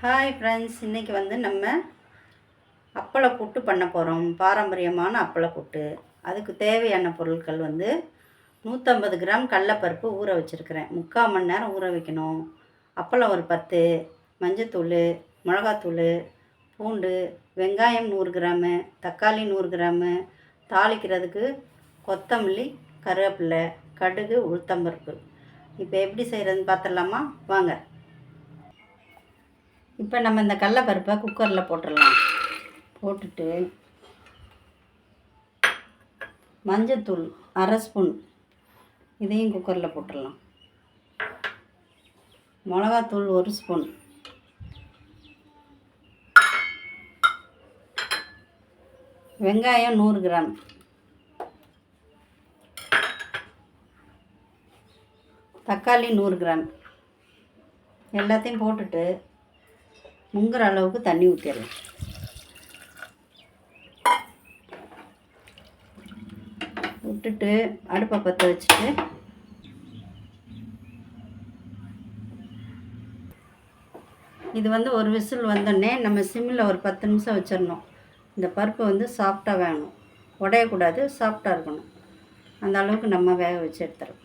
Hi friends இன்றைக்கி வந்து நம்ம அப்பளை புட்டு பண்ண போகிறோம் பாரம்பரியமான அப்பளை புட்டு அதுக்கு தேவையான பொருட்கள் வந்து நூற்றம்பது கிராம் கடலப்பருப்பு ஊற வச்சுருக்கிறேன். முக்கால் மணி நேரம் ஊற வைக்கணும். அப்பளம் ஒரு பத்து மஞ்சத்தூள் மிளகாத்தூள் பூண்டு வெங்காயம் நூறு கிராமு தக்காளி நூறு கிராமு தாளிக்கிறதுக்கு கொத்தமல்லி கருவேப்பிலை கடுகு உளுத்தம்பருப்பு. இப்போ எப்படி செய்கிறதுன்னு பார்த்துடலாமா? வாங்க. இப்போ நம்ம இந்த கடலப்பருப்பை குக்கரில் போட்டுடலாம். போட்டுட்டு மஞ்சத்தூள் அரை ஸ்பூன் இதையும் குக்கரில் போட்டுடலாம். மிளகாத்தூள் ஒரு ஸ்பூன். வெங்காயம் நூறு கிராம். தக்காளி நூறு கிராம். எல்லாத்தையும் போட்டுட்டு முங்குற அளவுக்கு தண்ணி ஊற்றிடலாம் விட்டுட்டு அடுப்பை பற்ற வச்சுட்டு இது வந்து ஒரு விசில் வந்தோடனே நம்ம சிம்மில் ஒரு பத்து நிமிஷம் வச்சிடணும். இந்த பருப்பு வந்து சாஃப்டாக வேணும் உடையக்கூடாது சாஃப்டாக இருக்கணும். அந்த அளவுக்கு நம்ம வேக வச்சு எடுத்துடலாம்.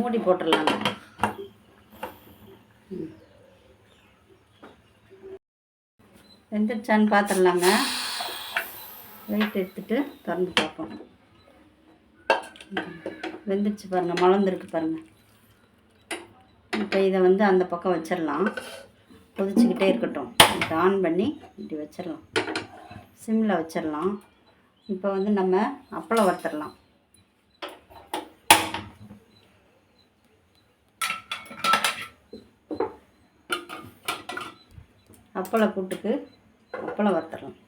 மூடி போட்டுடலாங்க. வெந்துடுச்சான்னு பார்த்துடலாங்க. வெயிட் எடுத்துட்டு திறந்து பார்ப்போம். வெந்துருச்சு வெந்துடுச்சு பாருங்கள் மலர்ந்துருக்கு பாருங்கள் இப்போ இதை வந்து அந்த பக்கம் வச்சிடலாம். கொதிச்சுக்கிட்டே இருக்கட்டும். இதை ஆன் பண்ணி இப்படி வச்சிடலாம். சிம்மில் வச்சிடலாம். இப்போ வந்து நம்ம அப்பளம் வறுத்துடலாம். அப்பளம் கூட்டுக்கு அப்பளம் வறுத்துடலாம்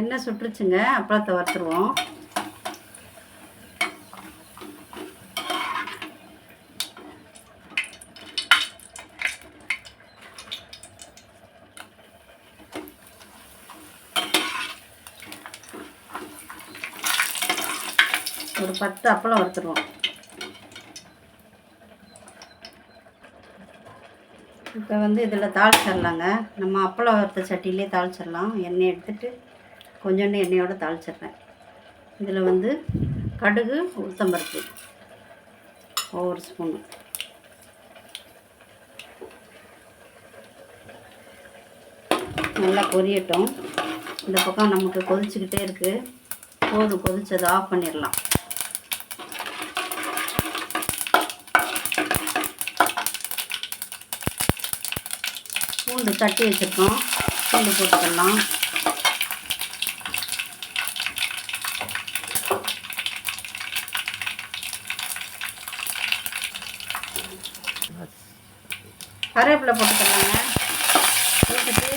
எண்ணெய் சுட்டுருச்சுங்க அப்பளத்தை வறுத்துருவோம் ஒரு பத்து அப்பளம் வறுத்துருவோம். இப்போ வந்து இதில் தாளிச்சிடலாங்க நம்ம அப்பளம் வறுத்த சட்டியிலே தாளிச்சிடலாம் எண்ணெய் எடுத்துட்டு கொஞ்சோண்டு எண்ணெயோடு தாளிச்சிடுறேன் இதில் வந்து கடுகு உளுத்தம்பருப்பு ஒவ்வொரு ஸ்பூனு. நல்லா பொரியட்டும். இந்த பக்கம் நமக்கு கொதிச்சுக்கிட்டே இருக்குது போதும் கொதிச்சதை ஆஃப் பண்ணிடலாம் பூண்டு தட்டி வச்சுருக்கோம். பூண்டு போட்டுக்கலாம். கருவேப்பிலை போட்டுக்கலாங்க. போட்டுட்டு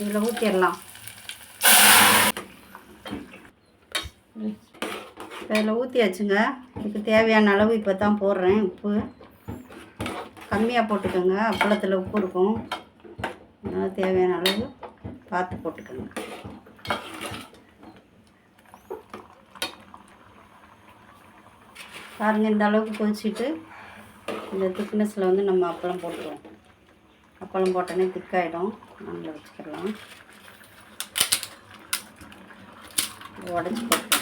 இதில் ஊற்றிடலாம் இதில் ஊற்றியாச்சுங்க இதுக்கு தேவையான அளவு இப்போ தான் போடுறேன். உப்பு. கம்மியாக போட்டுக்கோங்க. அப்பளத்தில் உப்பு இருக்கும். அதனால் தேவையான அளவு பார்த்து போட்டுக்கோங்க. பாருங்கள் இந்த அளவுக்கு கொதிச்சுட்டு இந்த திக்னஸில் வந்து நம்ம அப்பளம் போட்டுருவோம். அப்பளம் போட்டோன்னே திக்காயிடும். அதில் வச்சுக்கலாம். உடச்சி போட்டுருவோம்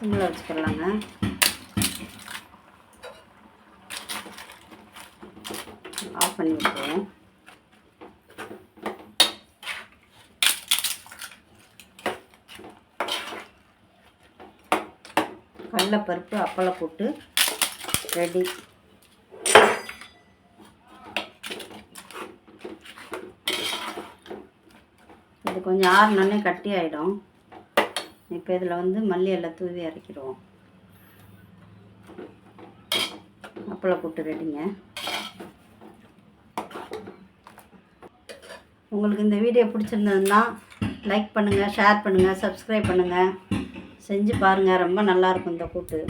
சிம்மில் வச்சுக்கலாங்க. ஆஃப் பண்ணி விட்டுருவோம். பருப்பு அப்பளம் போட்டு ரெடி. இது கொஞ்சம் ஆறுனோடனே கட்டி ஆகிடும் இப்போ இதில் வந்து மல்லி எல்லாம் தூவி இறக்கிடுவோம் அப்பளம் கூட்டு ரெடிங்க. உங்களுக்கு இந்த வீடியோ பிடிச்சிருந்ததுன்னா லைக் பண்ணுங்கள் ஷேர் பண்ணுங்கள் சப்ஸ்கிரைப் பண்ணுங்கள் செஞ்சு பாருங்கள் ரொம்ப நல்லாயிருக்கும் இந்த கூட்டு.